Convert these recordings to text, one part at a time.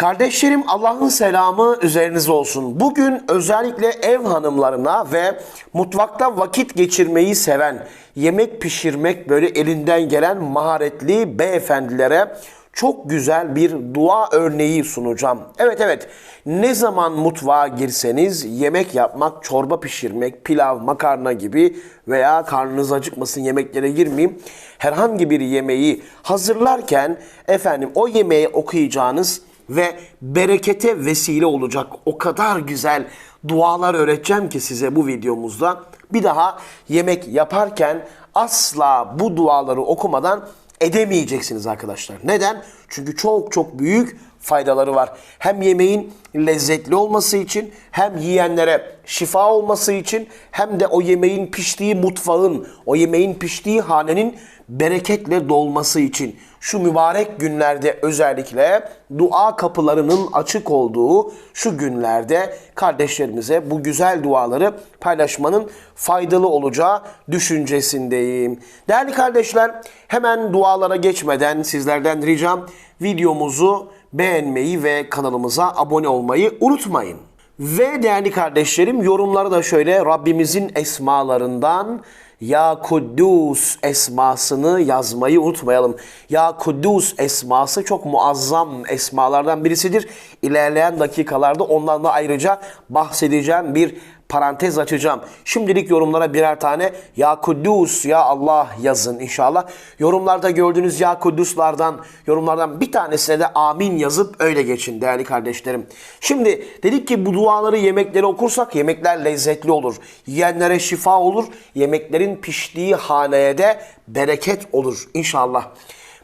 Kardeşlerim Allah'ın selamı üzerinize olsun. Bugün özellikle ev hanımlarına ve mutfakta vakit geçirmeyi seven, yemek pişirmek böyle elinden gelen maharetli beyefendilere çok güzel bir dua örneği sunacağım. Evet evet ne zaman mutfağa girseniz yemek yapmak, çorba pişirmek, pilav, makarna gibi veya karnınız acıkmasın yemeklere girmeyeyim. Herhangi bir yemeği hazırlarken efendim o yemeği okuyacağınız ve berekete vesile olacak o kadar güzel dualar öğreteceğim ki size bu videomuzda. Bir daha yemek yaparken asla bu duaları okumadan edemeyeceksiniz arkadaşlar. Neden? Çünkü çok çok büyük faydaları var. Hem yemeğin lezzetli olması için, hem yiyenlere şifa olması için, hem de o yemeğin piştiği mutfağın, o yemeğin piştiği hanenin bereketle dolması için. Şu mübarek günlerde özellikle dua kapılarının açık olduğu şu günlerde kardeşlerimize bu güzel duaları paylaşmanın faydalı olacağı düşüncesindeyim. Değerli kardeşler hemen dualara geçmeden sizlerden ricam videomuzu beğenmeyi ve kanalımıza abone olmayı unutmayın. Ve değerli kardeşlerim yorumları da şöyle Rabbimizin esmalarından Ya Kuddus esmasını yazmayı unutmayalım. Ya Kuddus esması çok muazzam esmalardan birisidir. İlerleyen dakikalarda ondan da ayrıca bahsedeceğim bir parantez açacağım. Şimdilik yorumlara birer tane Ya Kuddus, Ya Allah yazın inşallah. Yorumlarda gördüğünüz Ya Kudduslardan, yorumlardan bir tanesine de amin yazıp öyle geçin değerli kardeşlerim. Şimdi dedik ki bu duaları yemekleri okursak yemekler lezzetli olur. Yiyenlere şifa olur. Yemeklerin piştiği haneye de bereket olur inşallah.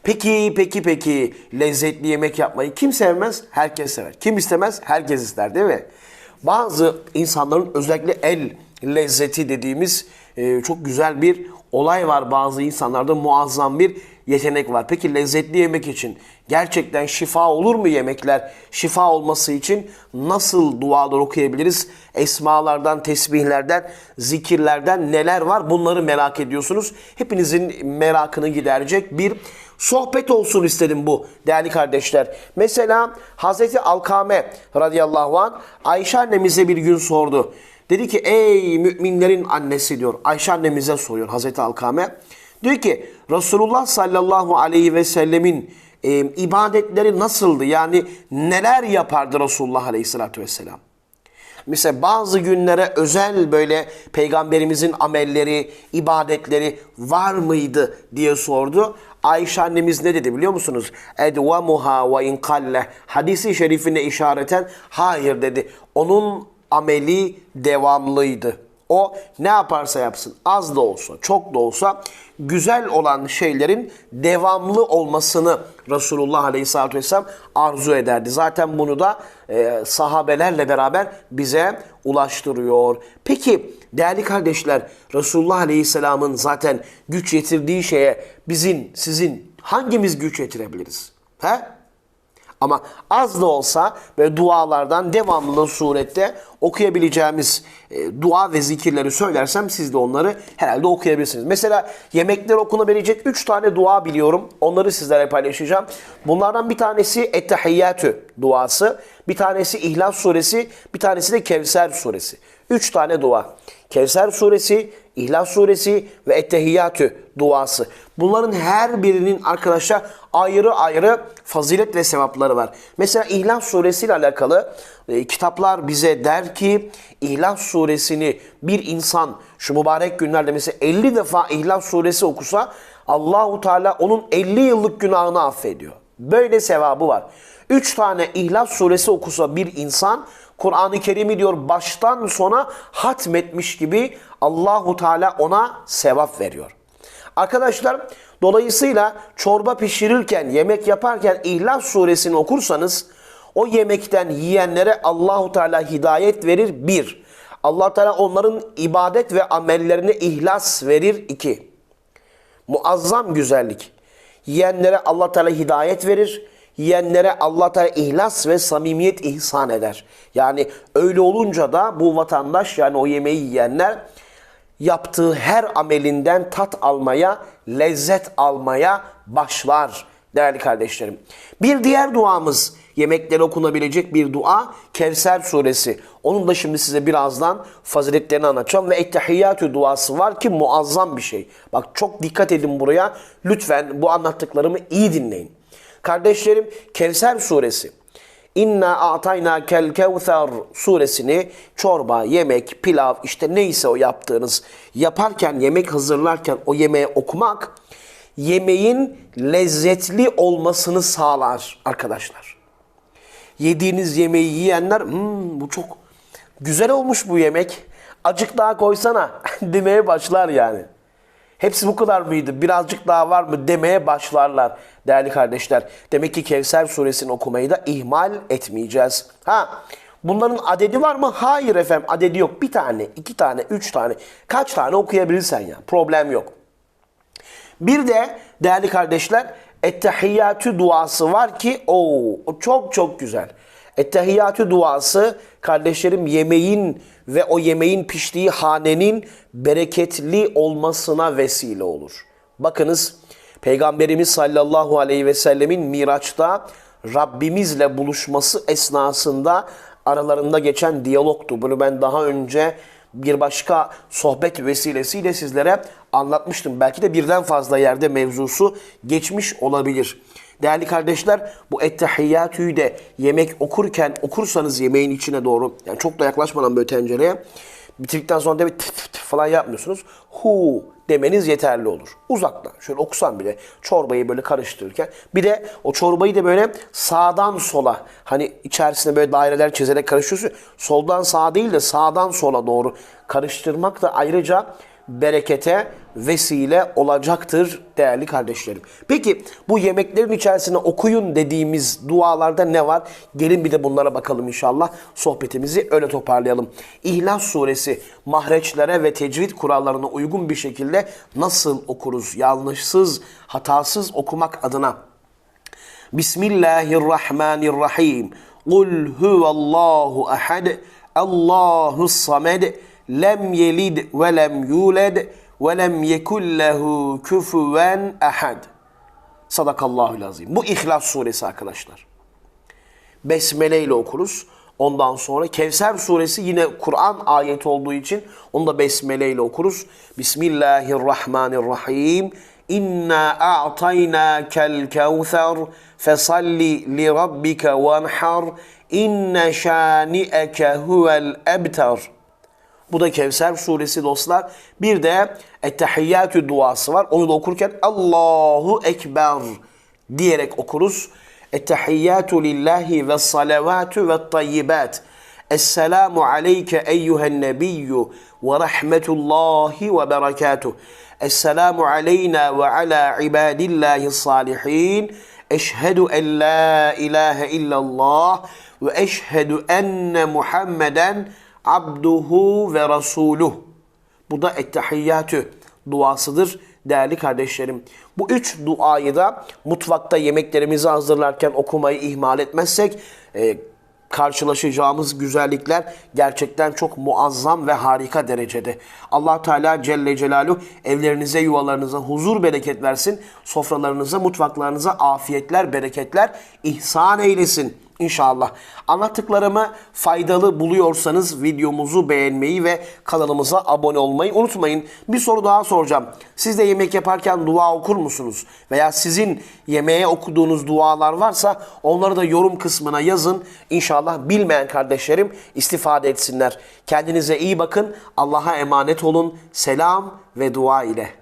Peki, peki, peki lezzetli yemek yapmayı kim sevmez? Herkes sever. Kim istemez? Herkes ister değil mi? Bazı insanların özellikle el lezzeti dediğimiz e, çok güzel bir olay var. Bazı insanlarda muazzam bir yetenek var. Peki lezzetli yemek için gerçekten şifa olur mu yemekler? Şifa olması için nasıl dualar okuyabiliriz? Esmalardan, tesbihlerden, zikirlerden neler var? Bunları merak ediyorsunuz. Hepinizin merakını giderecek bir sohbet olsun istedim bu değerli kardeşler. Mesela Hazreti Alkame radıyallahu anh Ayşe annemize bir gün sordu. Dedi ki ey müminlerin annesi diyor. Ayşe annemize soruyor Hazreti Alkame. Diyor ki Resulullah sallallahu aleyhi ve sellemin e, ibadetleri nasıldı? Yani neler yapardı Resulullah aleyhissalatü vesselam? Mesela bazı günlere özel böyle peygamberimizin amelleri, ibadetleri var mıydı diye sordu. Ayşe annemiz ne dedi biliyor musunuz? Edvamuha ve in kalle. Hadisi şerifine işareten hayır dedi. Onun ameli devamlıydı. O ne yaparsa yapsın az da olsa çok da olsa güzel olan şeylerin devamlı olmasını Resulullah Aleyhisselatü Vesselam arzu ederdi. Zaten bunu da e, sahabelerle beraber bize ulaştırıyor. Peki değerli kardeşler Resulullah Aleyhisselam'ın zaten güç yetirdiği şeye bizim sizin hangimiz güç yetirebiliriz? He? Ama az da olsa ve dualardan devamlı surette okuyabileceğimiz e, dua ve zikirleri söylersem siz de onları herhalde okuyabilirsiniz. Mesela yemekler okunabilecek 3 tane dua biliyorum. Onları sizlere paylaşacağım. Bunlardan bir tanesi Ettehiyyatü duası, bir tanesi İhlas suresi, bir tanesi de Kevser suresi. 3 tane dua. Kevser suresi, İhlas suresi ve Ettehiyyatü duası. Bunların her birinin arkadaşlar ayrı ayrı fazilet ve sevapları var. Mesela İhlas suresi ile alakalı e, kitaplar bize der ki İhlas suresini bir insan şu mübarek günlerde mesela 50 defa İhlas suresi okusa Allahu Teala onun 50 yıllık günahını affediyor. Böyle sevabı var. 3 tane İhlas suresi okusa bir insan Kur'an-ı Kerim'i diyor baştan sona hatmetmiş gibi Allahu Teala ona sevap veriyor. Arkadaşlar dolayısıyla çorba pişirirken, yemek yaparken İhlas suresini okursanız o yemekten yiyenlere Allahu Teala hidayet verir bir. Allah Teala onların ibadet ve amellerine ihlas verir iki. Muazzam güzellik. Yiyenlere Allah Teala hidayet verir. Yiyenlere Allah Teala ihlas ve samimiyet ihsan eder. Yani öyle olunca da bu vatandaş yani o yemeği yiyenler yaptığı her amelinden tat almaya, lezzet almaya başlar Değerli kardeşlerim. Bir diğer duamız yemeklere okunabilecek bir dua Kevser suresi. Onun da şimdi size birazdan faziletlerini anlatacağım ve ettehiyyatü duası var ki muazzam bir şey. Bak çok dikkat edin buraya. Lütfen bu anlattıklarımı iyi dinleyin. Kardeşlerim Kevser suresi. İnna a'tayna kel kevser suresini çorba, yemek, pilav işte neyse o yaptığınız yaparken yemek hazırlarken o yemeği okumak yemeğin lezzetli olmasını sağlar arkadaşlar. Yediğiniz yemeği yiyenler "Hmm, bu çok güzel olmuş bu yemek. Acık daha koysana demeye başlar yani. Hepsi bu kadar mıydı? Birazcık daha var mı demeye başlarlar değerli kardeşler. Demek ki Kevser suresini okumayı da ihmal etmeyeceğiz. Ha bunların adedi var mı? Hayır efendim adedi yok. Bir tane, iki tane, üç tane. Kaç tane okuyabilirsen ya. Problem yok. Bir de değerli kardeşler ettehiyyatü duası var ki o çok çok güzel. Ettehiyyatü duası kardeşlerim yemeğin ve o yemeğin piştiği hanenin bereketli olmasına vesile olur. Bakınız Peygamberimiz sallallahu aleyhi ve sellemin Miraç'ta Rabbimizle buluşması esnasında aralarında geçen diyalogtu. Bunu ben daha önce bir başka sohbet vesilesiyle sizlere anlatmıştım. Belki de birden fazla yerde mevzusu geçmiş olabilir. Değerli kardeşler bu ettehiyyatüyü de yemek okurken okursanız yemeğin içine doğru yani çok da yaklaşmadan böyle tencereye bitirdikten sonra da bir tıt tıt falan yapmıyorsunuz. Hu demeniz yeterli olur. Uzaktan şöyle okusan bile çorbayı böyle karıştırırken bir de o çorbayı da böyle sağdan sola hani içerisine böyle daireler çizerek karıştırıyorsun. Soldan sağa değil de sağdan sola doğru karıştırmak da ayrıca berekete vesile olacaktır değerli kardeşlerim. Peki bu yemeklerin içerisine okuyun dediğimiz dualarda ne var? Gelin bir de bunlara bakalım inşallah. Sohbetimizi öyle toparlayalım. İhlas suresi mahreçlere ve tecvid kurallarına uygun bir şekilde nasıl okuruz? Yanlışsız, hatasız okumak adına. Bismillahirrahmanirrahim. Kul huvallahu ahad. Allahu samed. Lem yelid ve lem yulad ve lem yekun lehu küfüven ahad. Sadakallahul azim. Bu İhlas suresi arkadaşlar. Besmele ile okuruz. Ondan sonra Kevser suresi yine Kur'an ayeti olduğu için onu da besmele ile okuruz. Bismillahirrahmanirrahim. İnna a'tayna kel kevser fesalli li rabbike venhar inne şani'eke huvel ebtar. Bu da Kevser suresi dostlar. Bir de Ettehiyyatü duası var. Onu da okurken Allahu Ekber diyerek okuruz. Ettehiyyatü lillahi ve salavatü ve tayyibat. Esselamu aleyke eyyühen nebiyyü ve rahmetullahi ve berekatuh. Esselamu aleyna ve ala ibadillahi salihin. Eşhedü en la ilahe illallah ve eşhedü enne Muhammeden abduhu ve rasuluh. Bu da ettehiyyatü duasıdır değerli kardeşlerim. Bu üç duayı da mutfakta yemeklerimizi hazırlarken okumayı ihmal etmezsek e, karşılaşacağımız güzellikler gerçekten çok muazzam ve harika derecede. Allah Teala Celle Celaluhu evlerinize, yuvalarınıza huzur bereket versin. Sofralarınıza, mutfaklarınıza afiyetler, bereketler ihsan eylesin. İnşallah. Anlattıklarımı faydalı buluyorsanız videomuzu beğenmeyi ve kanalımıza abone olmayı unutmayın. Bir soru daha soracağım. Siz de yemek yaparken dua okur musunuz? Veya sizin yemeğe okuduğunuz dualar varsa onları da yorum kısmına yazın. İnşallah bilmeyen kardeşlerim istifade etsinler. Kendinize iyi bakın. Allah'a emanet olun. Selam ve dua ile.